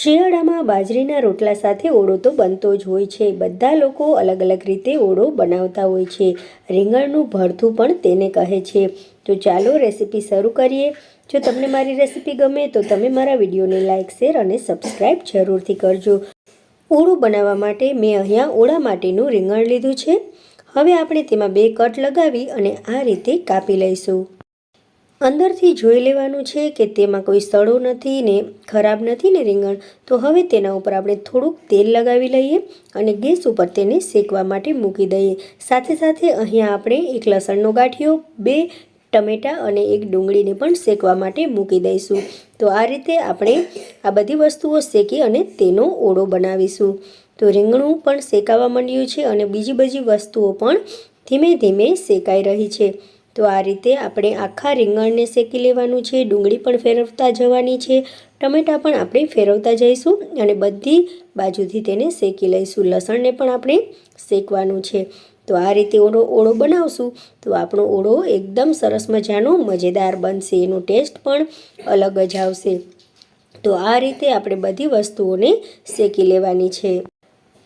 શિયાળામાં બાજરીના રોટલા સાથે ઓળો તો બનતો જ હોય છે. બધા લોકો અલગ અલગ રીતે ઓળો બનાવતા હોય છે. રીંગણનું ભરથું પણ તેને કહે છે. તો ચાલો રેસીપી શરૂ કરીએ. જો તમને મારી રેસીપી ગમે તો તમે મારા વિડીયોને લાઇક શેર અને સબસ્ક્રાઈબ જરૂરથી કરજો. ઓળું બનાવવા માટે મેં અહીંયા ઓળા માટેનું રીંગણ લીધું છે. હવે આપણે તેમાં બે કટ લગાવી અને આ રીતે કાપી લઈશું. અંદરથી જોઈ લેવાનું છે કે તેમાં કોઈ સડો નથી ને ખરાબ નથી ને રીંગણ. તો હવે તેના ઉપર આપણે થોડુંક તેલ લગાવી લઈએ અને ગેસ ઉપર તેને શેકવા માટે મૂકી દઈએ. સાથે સાથે અહીંયા આપણે એક લસણનો ગાંઠિયો, બે ટમેટાં અને એક ડુંગળીને પણ શેકવા માટે મૂકી દઈશું. તો આ રીતે આપણે આ બધી વસ્તુઓ શેકી અને તેનો ઓળો બનાવીશું. તો રીંગણું પણ શેકાવા માંડ્યું છે અને બીજી બધી વસ્તુઓ પણ ધીમે ધીમે શેકાઈ રહી છે. તો આ રીતે આપણે આખા રીંગણને શેકી લેવાનું છે, ડુંગળી પણ ફેરવતા જવાની છે, ટમેટાં પણ આપણે ફેરવતા જઈશું અને બધી બાજુથી તેને શેકી લઈશું. લસણને પણ આપણે શેકવાનું છે. તો આ રીતે ઓળો ઓળો બનાવશું. તો આપણો ઓળો એકદમ સરસ મજાનો મજેદાર બનશે. એનો ટેસ્ટ પણ અલગ જ આવશે. તો આ રીતે આપણે બધી વસ્તુઓને શેકી લેવાની છે.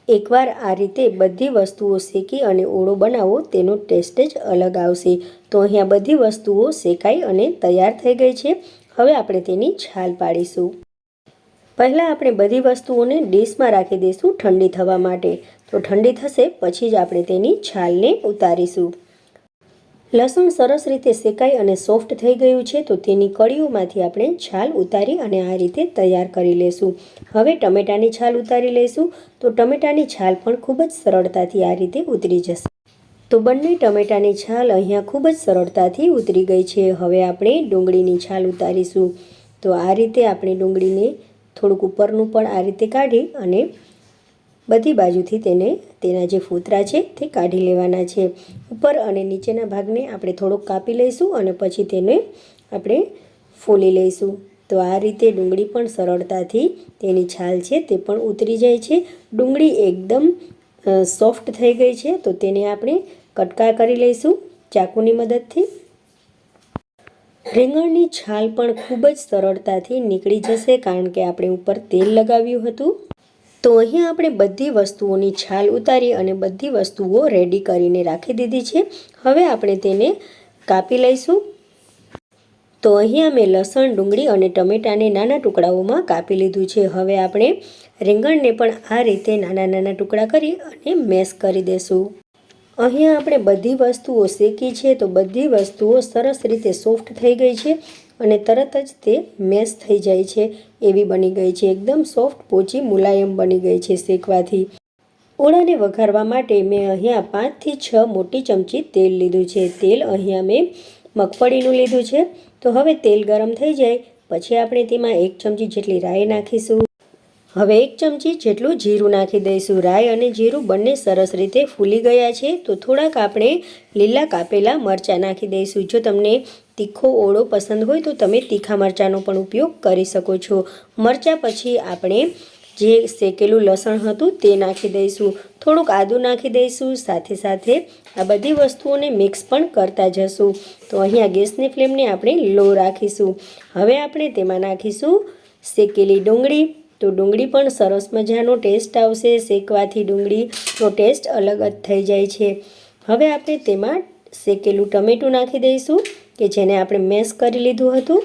એકવાર આ રીતે બધી વસ્તુઓ શેકી અને ઓળો બનાવો, તેનો ટેસ્ટ જ અલગ આવશે. તો અહીંયા બધી વસ્તુઓ શેકાઈ અને તૈયાર થઈ ગઈ છે. હવે આપણે તેની છાલ પાડીશું. પહેલાં આપણે બધી વસ્તુઓને ડીશમાં રાખી દઈશું ઠંડી થવા માટે. તો ઠંડી થશે, પછી જ આપણે તેની છાલને ઉતારીશું. લસણ સરસ રીતે શેકાઈ અને સોફ્ટ થઈ ગયું છે, તો તેની કળીઓમાંથી આપણે છાલ ઉતારી અને આ રીતે તૈયાર કરી લેશું. હવે ટમેટાની છાલ ઉતારી લઈશું તો ટમેટાની છાલ પણ ખૂબ જ સરળતાથી આ રીતે ઉતરી જશે. તો બંને ટમેટાની છાલ અહીંયા ખૂબ જ સરળતાથી ઉતરી ગઈ છે, હવે આપણે ડુંગળીની છાલ ઉતારીશું. તો આ રીતે આપણે ડુંગળીને થોડુંક ઉપરનું પણ આ રીતે કાઢી અને બધી બાજુથી તેને તેના જે ફૂતરા છે તે કાઢી લેવાના છે. ઉપર અને નીચેના ભાગને આપણે થોડોક કાપી લઈશું અને પછી તેને આપણે ફોલી લઈશું. તો આ રીતે ડુંગળી પણ સરળતાથી તેની છાલ છે તે પણ ઉતરી જાય છે. ડુંગળી એકદમ સોફ્ટ થઈ ગઈ છે તો તેને આપણે કટકા કરી લઈશું ચાકુની મદદથી. રીંગણની છાલ પણ ખૂબ જ સરળતાથી નીકળી જશે કારણ કે આપણે ઉપર તેલ લગાવ્યું હતું. તો અહીંયા આપણે બધી વસ્તુઓની છાલ ઉતારી અને બધી વસ્તુઓ રેડી કરીને રાખી દીધી છે. હવે આપણે તેને કાપી લઈશું. તો અહીંયા મેં લસણ, ડુંગળી અને ટમેટાને નાના ટુકડાઓમાં કાપી લીધું છે. હવે આપણે રીંગણને પણ આ રીતે નાના નાના ટુકડા કરી અને મેશ કરી દેશું. અહીંયા આપણે બધી વસ્તુઓ શેકી છે તો બધી વસ્તુઓ સરસ રીતે સોફ્ટ થઈ ગઈ છે. અને તરત જ તે મેશ થઈ જાય છે. એવી બની ગઈ છે. એકદમ સોફ્ટ, પોચી, મુલાયમ બની ગઈ છે શેકવાથી. ઓળાને વઘારવા માટે મેં અહીંયા પાંચથી છ મોટી ચમચી તેલ લીધું છે. તેલ અહીંયા મેં મગફળીનું લીધું છે. તો હવે તેલ ગરમ થઈ જાય. પછી આપણે તેમાં એક ચમચી જેટલી રાઈ નાખીશું. હવે એક ચમચી જેટલું જીરું નાખી દઈશું. રાઈ અને જીરું બંને સરસ રીતે ફૂલી ગયા છે, તો થોડાક આપણે લીલા કાપેલા મરચાં નાખી દઈશું. જો તમને તીખો ઓળો પસંદ હોય, તો તમે તીખા મરચાંનો પણ ઉપયોગ કરી શકો છો. મરચાં પછી આપણે જે શેકેલું લસણ હતું, તે નાખી દઈશું. થોડુંક આદું નાખી દઈશું. સાથે સાથે આ બધી વસ્તુઓને મિક્સ પણ કરતા જશું. તો અહીંયા ગેસની ફ્લેમને આપણે લો રાખીશું. હવે આપણે તેમાં નાખીશું શેકેલી ડુંગળી. તો ડુંગળી પણ સરસ મજાનો ટેસ્ટ આવશે. શેકવાથી ડુંગળીનો ટેસ્ટ અલગ જ થઈ જાય છે. હવે આપણે તેમાં શેકેલું ટમેટું નાખી દઈશું, કે જેને આપણે મેશ કરી લીધું હતું.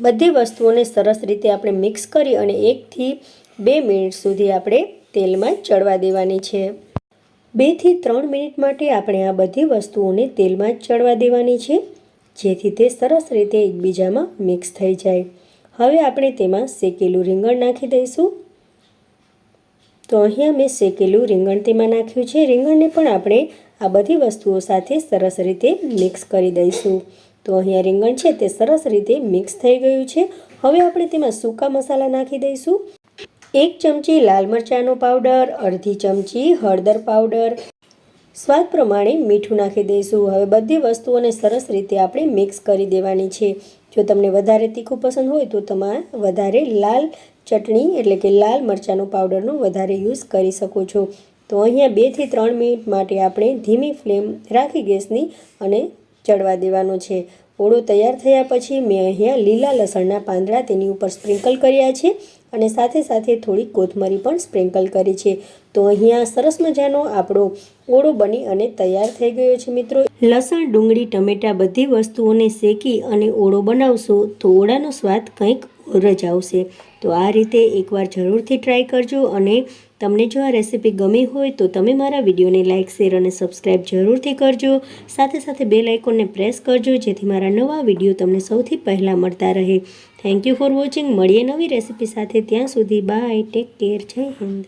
બધી વસ્તુઓને સરસ રીતે આપણે મિક્સ કરી અને એકથી બે મિનિટ સુધી આપણે તેલમાં ચડવા દેવાની છે. બેથી ત્રણ મિનિટ માટે આપણે આ બધી વસ્તુઓને તેલમાં ચડવા દેવાની છે, જેથી તે સરસ રીતે એકબીજામાં મિક્સ થઈ જાય. હવે આપણે તેમાં શેકેલું રીંગણ નાખી દઈશું. તો અહીંયા મેં શેકેલું રીંગણ તેમાં નાખ્યું છે. રીંગણને પણ આપણે આ બધી વસ્તુઓ સાથે સરસ રીતે મિક્સ કરી દઈશું. તો અહીંયા રીંગણ છે તે સરસ રીતે મિક્સ થઈ ગયું છે. હવે આપણે તેમાં સૂકા મસાલા નાખી દઈશું. એક ચમચી લાલ મરચાંનો પાવડર, અડધી ચમચી હળદર પાવડર. સ્વાદ પ્રમાણે મીઠું નાખી દઈશું. હવે બધી વસ્તુઓને સરસ રીતે આપણે મિક્સ કરી દેવાની છે. જો તમને વધારે તીખું પસંદ હોય તો તમે વધારે લાલ ચટણી એટલે કે લાલ મરચાંનો પાવડરનો વધારે યુઝ કરી શકો છો. તો અહીંયા બેથી ત્રણ મિનિટ માટે આપણે ધીમી ફ્લેમ રાખી ગેસની અને ચડવા દેવાનો છે. ઓળો તૈયાર થયા પછી મેં અહીંયા લીલા લસણના પાંદડા તેની ઉપર સ્પ્રિંકલ કર્યા છે. અને સાથે સાથે થોડી કોથમરી પણ સ્પ્રિંકલ કરી છે. તો અહીંયા સરસ મજાનો આપણો ઓળો બની અને તૈયાર થઈ ગયો છે મિત્રો. લસણ, ડુંગળી, ટમેટાં બધી વસ્તુઓને શેકી અને ઓળો બનાવશો તો ઓળાનો સ્વાદ કંઈક ઓર જ આવશે તો આ રીતે એકવાર જરૂરથી ટ્રાય કરજો અને તમને જો આ રેસીપી ગમી હોય તો તમે મારા વિડીયોને લાઇક શેર અને સબસ્ક્રાઈબ જરૂરથી કરજો. સાથે સાથે બે લાઇકોનને પ્રેસ કરજો જેથી મારા નવા વીડિયો તમને સૌથી પહેલાં મળતા રહે. થેન્ક યુ ફોર વોચિંગ મળીએ નવી રેસીપી સાથે. ત્યાં સુધી બાય ટેક કેર જય હિન્દ.